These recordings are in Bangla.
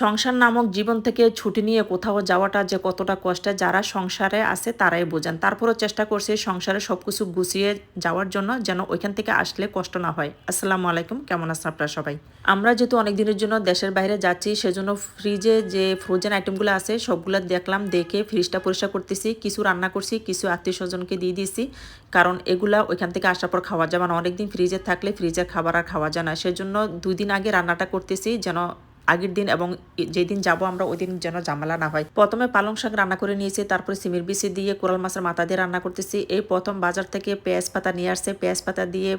সংসার নামক জীবন থেকে ছুটি নিয়ে কোথাও যাওয়াটা যে কতটা কষ্টের যারা সংসারে আছে তারাই বোঝেন। তারপরও চেষ্টা করছি সংসারে সব কিছু গুছিয়ে যাওয়ার জন্য যেন ওইখান থেকে আসলে কষ্ট না হয়। আসসালামু আলাইকুম, কেমন আছেন আপনারা সবাই? আমরা যেহেতু অনেক দিনের জন্য দেশের বাইরে যাচ্ছি, সেজন্য ফ্রিজে যে ফ্রোজেন আইটেমগুলো আছে সবগুলো দেখলাম, দেখে ফ্রিজটা পরিষ্কার করতেছি, কিছু রান্না করছি, কিছু আত্মীয় স্বজনকে দিয়ে দিয়েছি, কারণ এগুলা ওইখান থেকে আসার পর খাওয়া যাবে না। অনেকদিন ফ্রিজে থাকলে ফ্রিজের খাবার আর খাওয়া যায় না। সেজন্য দুই দিন আগে রান্নাটা করতেছি যেন আগের দিন এবং যেদিন যাব আমরা ওই দিন যেন জামালা না হয়। প্রথমে পালং শাক রান্না করে নিয়েছি, তারপরে সিমির বিসি দিয়ে কোরাল মাছের মাথা দিয়ে রান্না করতেছি। এই প্রথম বাজার থেকে পেঁয়াজ পাতা নিয়ে আসছে। পেঁয়াজ পাতা দিয়ে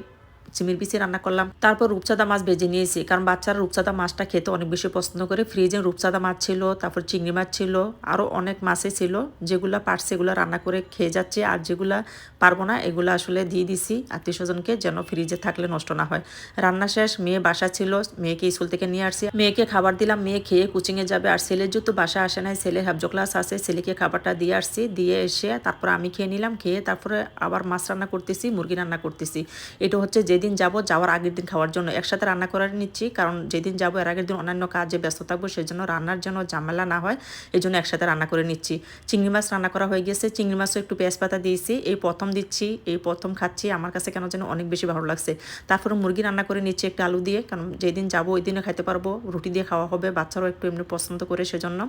চিমির বিচি রান্না করলাম। তারপর রূপচাঁদা মাছ ভেজে নিয়েছি। কারণ বাচ্চারা রূপচাঁদা মাছটা খেতে অনেক বেশি পছন্দ করে। ফ্রিজে রূপচাঁদা মাছ ছিল, তারপর চিংড়ি মাছ ছিল আরও অনেক মাছই ছিল, যেগুলো পারছে এগুলো রান্না করে খেয়ে যাচ্ছে। আর যেগুলা পারব না, এগুলো আসলে দিয়ে দিছি। আত্মীয় স্বজনকে যেন ফ্রিজে থাকলে নষ্ট না হয়। রান্না শেষ, মেয়ে বাসা ছিল, মেয়েকে স্কুল থেকে নিয়ে আসছি। মেয়েকে খাবার দিলাম, মেয়ে খেয়ে কোচিংয়ে যাবে। আর ছেলের যেহেতু বাসা আসে নাই ছেলের হ্যাবজ ক্লাস আছে, ছেলেকে খাবারটা দিয়ে আসছি। দিয়ে এসে তারপর আমি খেয়ে নিলাম, খেয়ে তারপরে আবার মাছ রান্না করতেছি, মুরগি রান্না করতেছি। এটা হচ্ছে যেদিন যাব যাওয়ার আগের দিন খাওয়ার জন্য। একসাথে রান্না করে নিচ্ছি, কারণ যেদিন যাব এর আগের দিন অন্যান্য কাজে ব্যস্ত থাকব সেই জন্য রান্নার জন্য ঝামেলা না হয় এই জন্য একসাথে রান্না করে নিচ্ছি। চিংড়ি মাছ রান্না করা হয়ে গেছে, চিংড়ি মাছও একটু পেঁয়াজ পাতা দিয়েছি, এই প্রথম দিচ্ছি, এই প্রথম খাচ্ছি, আমার কাছে কেন যেন অনেক বেশি ভালো লাগছে। তারপরে মুরগি রান্না করে নিচ্ছি একটু আলু দিয়ে, কারণ যেদিন যাব ওই দিনে খাইতে পারব, রুটি দিয়ে খাওয়া হবে, বাচ্চারাও একটু এমনি পছন্দ করে, সেজন্য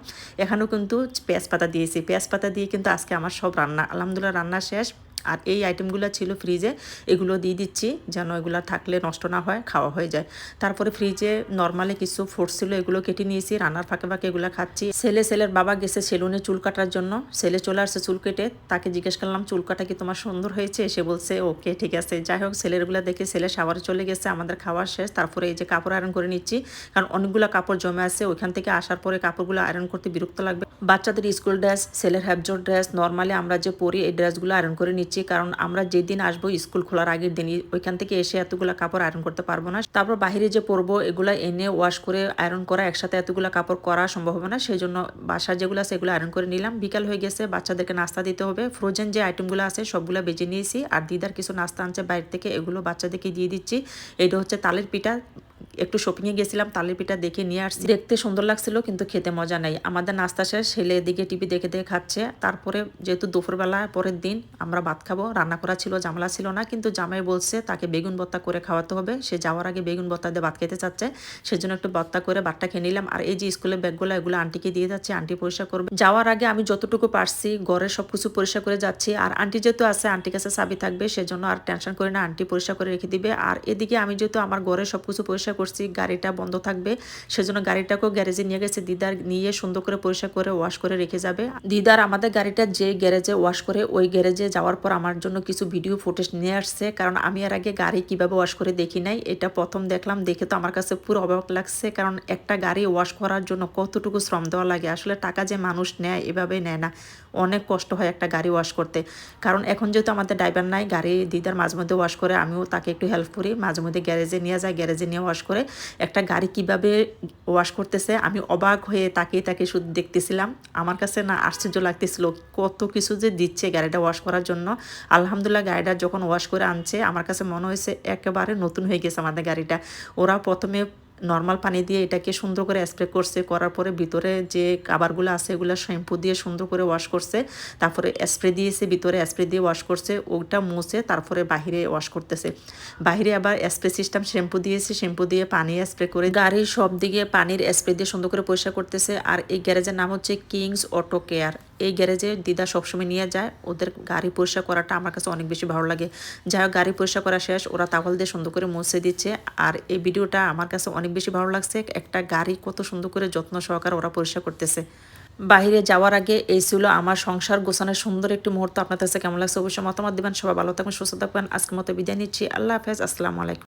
এখানেও কিন্তু পেঁয়াজ পাতা দিয়েছি। পেঁয়াজ পাতা দিয়ে কিন্তু আজকে আমার সব রান্না, আলহামদুলিল্লাহ রান্না শেষ। আর এই আইটেমগুলো ছিল ফ্রিজে এগুলো দিয়ে দিচ্ছি যেন এগুলো থাকলে নষ্ট না হয়, খাওয়া হয়ে যায়। তারপরে ফ্রিজে নর্মালি কিছু ফ্রুটস ছিল, এগুলো কেটে নিয়েছি, রান্নার ফাঁকে ফাঁকে এগুলো খাচ্ছি। ছেলে, ছেলের বাবা গেছে সেলুনে চুল কাটার জন্য। ছেলে চলে আসছে চুল কেটে, তাকে জিজ্ঞেস করলাম চুল কাটা কি তোমার সুন্দর হয়েছে? সে বলছে, ওকে, ঠিক আছে। যাই হোক ছেলেরগুলো দেখে ছেলে সাবারে চলে গেছে, আমাদের খাওয়া শেষ। তারপরে এই যে কাপড় আয়রন করে নিচ্ছি, কারণ অনেকগুলো কাপড় জমে আছে, ওইখান থেকে আসার পরে কাপড়গুলো আয়রন করতে বিরক্ত লাগবে। বাচ্চাদের স্কুল ড্রেস, ছেলের হ্যাবজোর ড্রেস নর্মালি আমরা যে পরি, এই ড্রেসগুলো আয়রন করে নিচ্ছি। কারণ আমরা যেদিন আসব স্কুল খোলার আগের দিনই, ওইখান থেকে এসে এতগুলো কাপড় আয়রন করতে পারব না। তারপর বাহিরে যে পরবো, এগুলো এনে ওয়াশ করে আয়রন করা, একসাথে এতগুলো কাপড় করা সম্ভব হবে না। সেই জন্য বাসা যেগুলো আছে, এগুলো আয়রন করে নিলাম। বিকাল হয়ে গেছে, বাচ্চাদেরকে নাস্তা দিতে হবে। ফ্রোজেন যে আইটেমগুলো আছে, সবগুলো বেজে নিয়েছি। আর দিদার কিছু নাস্তা আনছে বাইরে থেকে, এগুলো বাচ্চাদেরকে দিয়ে দিচ্ছি। এটা হচ্ছে তালের পিঠা। একটু শপিংয়ে গেছিলাম, তালের পিঠা দেখে নিয়ে আসছি। দেখতে সুন্দর লাগছিল, কিন্তু খেতে মজা নেই। আমাদের নাস্তা শেষ, ছেলে এদিকে টিভি দেখে দেখে খাচ্ছে। তারপরে যেহেতু দুপুরবেলা, পরের দিন আমরা ভাত খাব। রান্না করা ছিল জামলা ছিল না, কিন্তু জামাই বলছে তাকে বেগুন ভর্তা করে খাওয়াতে হবে। সে যাওয়ার আগে বেগুন ভর্তা দিয়ে ভাত খেতে চাচ্ছে। সেজন্য একটু ভর্তা করে ভাতটা খেয়ে নিলাম। আর এই যে স্কুলের ব্যাগগুলো, এগুলো আন্টিকে দিয়ে যাচ্ছে। আন্টি পরিষ্কার করবে। যাওয়ার আগে আমি যতটুকু পারছি, ঘরের সব কিছু পরিষ্কার করে যাচ্ছি। আর আন্টি যেহেতু আছে আন্টির কাছে চাবি থাকবে, সেজন্য আর টেনশন করে না। আন্টি পরিষ্কার করে রেখে দিবে। আর এদিকে আমি যেহেতু আমার ঘরের সব কিছু পরিষ্কার করছি, গাড়িটা বন্ধ থাকবে, সেজন্য গাড়িটাকেও গ্যারেজে নিয়ে গেছে, দিদার নিয়ে সুন্দর করে পরিষ্কার করে ওয়াশ করে রেখে যাবে। দিদার আমাদের গাড়িটা যে গ্যারেজে ওয়াশ করে, ওই গ্যারেজে যাওয়ার পর আমার জন্য কিছু ভিডিও ফুটেজ নিয়ে আসছে, কারণ আমি আর আগে গাড়ি কীভাবে ওয়াশ করে দেখি নাই, এটা প্রথম দেখলাম, দেখে তো আমার কাছে পুরো অবাক লাগছে, কারণ একটা গাড়ি ওয়াশ করার জন্য কতটুকু শ্রম দেওয়া লাগে, আসলে টাকা যে মানুষ নেয়, এভাবে নেয় না। অনেক কষ্ট হয় একটা গাড়ি ওয়াশ করতে। কারণ এখন যেহেতু আমাদের ড্রাইভার নাই, গাড়ি দিদার মাঝে মধ্যে ওয়াশ করে, আমিও তাকে একটু হেল্প করি, মাঝে মধ্যে গ্যারেজে নিয়ে যায় গ্যারেজে নিয়ে ওয়াশ করে। একটা গাড়ি কীভাবে ওয়াশ করতেছে, আমি অবাক হয়ে তাকিয়ে তাকে শুধু দেখতেছিলাম। আমার কাছে না, আশ্চর্য লাগতেছিল কত কিছু যে দিচ্ছে গাড়িটা ওয়াশ করার জন্য। আলহামদুলিল্লাহ, গাড়িটা যখন ওয়াশ করে আনছে, আমার কাছে মনে হয়েছে একেবারে নতুন হয়ে গেছে আমাদের গাড়িটা। ওরা প্রথমে নর্মাল পানি দিয়ে এটাকে সুন্দর করে স্প্রে করছে, করার পরে ভিতরে যে কাবারগুলো আছে এগুলো শ্যাম্পু দিয়ে সুন্দর করে ওয়াশ করছে, তারপরে স্প্রে দিয়েছে, ভিতরে স্প্রে দিয়ে ওয়াশ করছে, ওটা মুছে তারপরে বাহিরে ওয়াশ করতেছে। বাহিরে আবার স্প্রে সিস্টেম শ্যাম্পু দিয়েছে শ্যাম্পু দিয়ে পানি স্প্রে করে গাড়ির সব দিকে পানির স্প্রে দিয়ে সুন্দর করে পরিষ্কার করতেছে। আর এই গ্যারেজের নাম হচ্ছে কিংস অটো কেয়ার এই গ্যারেজে দিদা সবসময় নিয়ে যায়। ওদের গাড়ি পরিষ্কার করাটা আমার কাছে অনেক বেশি ভালো লাগে। যাই হোক, গাড়ি পরিষ্কার করা শেষ। ওরা তাহল দিয়ে সুন্দর করে মুছে দিচ্ছে। আর এই ভিডিওটা আমার কাছে অনেক বেশি ভালো লাগছে। একটা গাড়ি কত সুন্দর করে যত্ন সহকারে ওরা পরিষ্কার করতেছে। বাহিরে যাওয়ার আগে এই ছিল আমার সংসার গোছানোর সুন্দর একটি মুহূর্ত। আপনার কাছে কেমন লাগছে? অবশ্যই মতামত দেবেন। সবাই ভালো থাকবেন, সুস্থ থাকবেন। আজকের মতো বিদায় নিচ্ছি। আল্লাহ হাফেজ। আসসালামু আলাইকুম।